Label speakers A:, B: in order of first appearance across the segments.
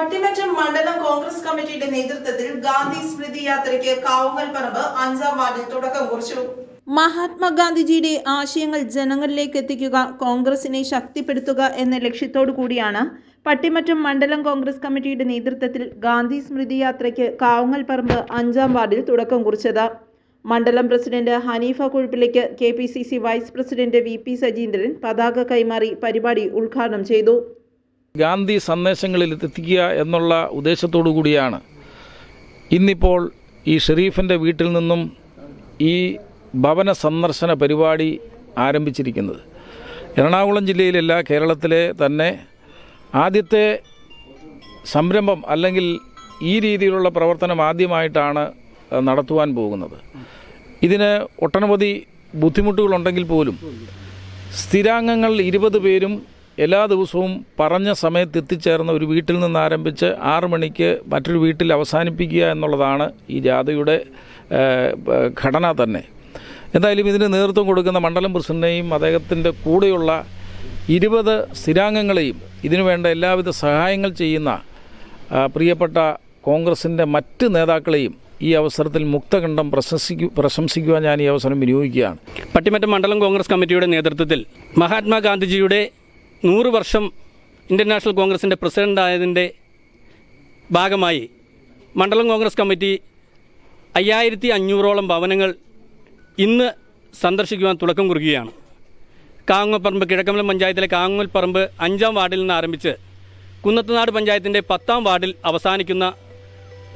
A: പട്ടിമറ്റം മണ്ഡലം കോൺഗ്രസ് കമ്മിറ്റിയുടെ നേതൃത്വത്തിൽ ഗാന്ധി സ്മൃതി യാത്രയ്ക്ക് കാവുങ്ങൽ പറമ്പ് അഞ്ചാം വാർഡിൽ തുടക്കം കുറിച്ചു. മഹാത്മാഗാന്ധിജിയുടെ ആശയങ്ങൾ ജനങ്ങളിലേക്ക് എത്തിക്കുക കോൺഗ്രസിനെ ശക്തിപ്പെടുത്തുക എന്ന ലക്ഷ്യത്തോടു കൂടിയാണ് പട്ടിമറ്റം മണ്ഡലം കോൺഗ്രസ് കമ്മിറ്റിയുടെ നേതൃത്വത്തിൽ ഗാന്ധി സ്മൃതി യാത്രയ്ക്ക് കാവുങ്ങൽ പറമ്പ് അഞ്ചാം വാർഡിൽ തുടക്കം കുറിച്ചത്. മണ്ഡലം president Haneefa കുഴുപ്പിലേക്ക് K vice president V Sajeendran പതാക കൈമാറി പരിപാടി ഉദ്ഘാടനം ചെയ്തു.
B: ഗാന്ധി സന്ദേശങ്ങളിൽ എത്തിക്കുക എന്നുള്ള ഉദ്ദേശത്തോടു കൂടിയാണ് ഇന്നിപ്പോൾ ഈ ഷെരീഫിന്റെ വീട്ടിൽ നിന്നും ഈ ഭവന സന്ദർശന പരിപാടി ആരംഭിച്ചിരിക്കുന്നത്. എറണാകുളം ജില്ലയിലല്ല കേരളത്തിലെ തന്നെ ആദ്യത്തെ സംരംഭം അല്ലെങ്കിൽ ഈ രീതിയിലുള്ള പ്രവർത്തനം ആദ്യമായിട്ടാണ് നടത്തുവാൻ പോകുന്നത്. ഇതിന് ഒട്ടനവധി ബുദ്ധിമുട്ടുകളുണ്ടെങ്കിൽ പോലും സ്ഥിരാംഗങ്ങൾ ഇരുപത് പേരും എല്ലാ ദിവസവും പറഞ്ഞ സമയത്ത് എത്തിച്ചേർന്ന ഒരു വീട്ടിൽ നിന്ന് ആരംഭിച്ച് ആറ് മണിക്ക് മറ്റൊരു വീട്ടിൽ അവസാനിപ്പിക്കുക എന്നുള്ളതാണ് ഈ ജാഥയുടെ ഘടന തന്നെ. എന്തായാലും ഇതിന് നേതൃത്വം കൊടുക്കുന്ന മണ്ഡലം പ്രസിഡന്റിനെയും അദ്ദേഹത്തിന്റെ കൂടെയുള്ള ഇരുപത് സ്ഥിരാംഗങ്ങളെയും ഇതിനുവേണ്ട എല്ലാവിധ സഹായങ്ങൾ ചെയ്യുന്ന പ്രിയപ്പെട്ട കോൺഗ്രസിന്റെ മറ്റ് നേതാക്കളെയും ഈ അവസരത്തിൽ മുക്തകണ്ഠം പ്രശംസിക്കു പ്രശംസിക്കുവാൻ ഞാൻ ഈ അവസരം വിനിയോഗിക്കുകയാണ്.
C: പട്ടിമറ്റം മണ്ഡലം കോൺഗ്രസ് കമ്മിറ്റിയുടെ നേതൃത്വത്തിൽ മഹാത്മാഗാന്ധിജിയുടെ നൂറ് വർഷം ഇന്ത്യൻ നാഷണൽ കോൺഗ്രസിന്റെ പ്രസിഡന്റായതിന്റെ ഭാഗമായി മണ്ഡലം കോൺഗ്രസ് കമ്മിറ്റി അയ്യായിരത്തി അഞ്ഞൂറോളം ഭവനങ്ങൾ ഇന്ന് സന്ദർശിക്കുവാൻ തുടക്കം കുറിക്കുകയാണ്. കാങ്ങൽപ്പറമ്പ് കിഴക്കമ്പലം പഞ്ചായത്തിലെ കാങ്ങൽപ്പറമ്പ് അഞ്ചാം വാർഡിൽ നിന്ന് ആരംഭിച്ച് കുന്നത്തുനാട് പഞ്ചായത്തിന്റെ പത്താം വാർഡിൽ അവസാനിക്കുന്ന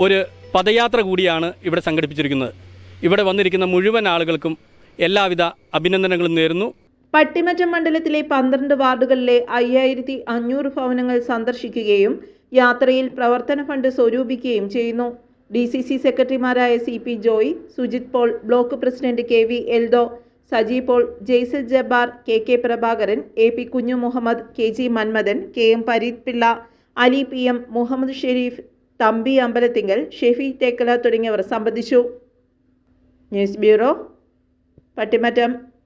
C: ഒരു പദയാത്ര കൂടിയാണ് ഇവിടെ സംഘടിപ്പിച്ചിരിക്കുന്നത്. ഇവിടെ വന്നിരിക്കുന്ന മുഴുവൻ ആളുകൾക്കും എല്ലാവിധ അഭിനന്ദനങ്ങളും നേരുന്നു.
A: പട്ടിമറ്റം മണ്ഡലത്തിലെ പന്ത്രണ്ട് വാർഡുകളിലെ അയ്യായിരത്തി അഞ്ഞൂറ് ഭവനങ്ങൾ സന്ദർശിക്കുകയും യാത്രയിൽ പ്രവർത്തന ഫണ്ട് സ്വരൂപിക്കുകയും ചെയ്യുന്നു. ഡി സി സി സെക്രട്ടറിമാരായ C P Joy Sujith Paul block president K V Eldho Saji Paul Jaisal Jabbar K K Prabhakaran A P Kunju Muhammad K G Manmathan K M Pareeth Pillai Ali P M Muhammad Sherif Thampi Ambalathinkal Shefi Thekkala തുടങ്ങിയവർ സംബന്ധിച്ചു. News bureau Pattimattam.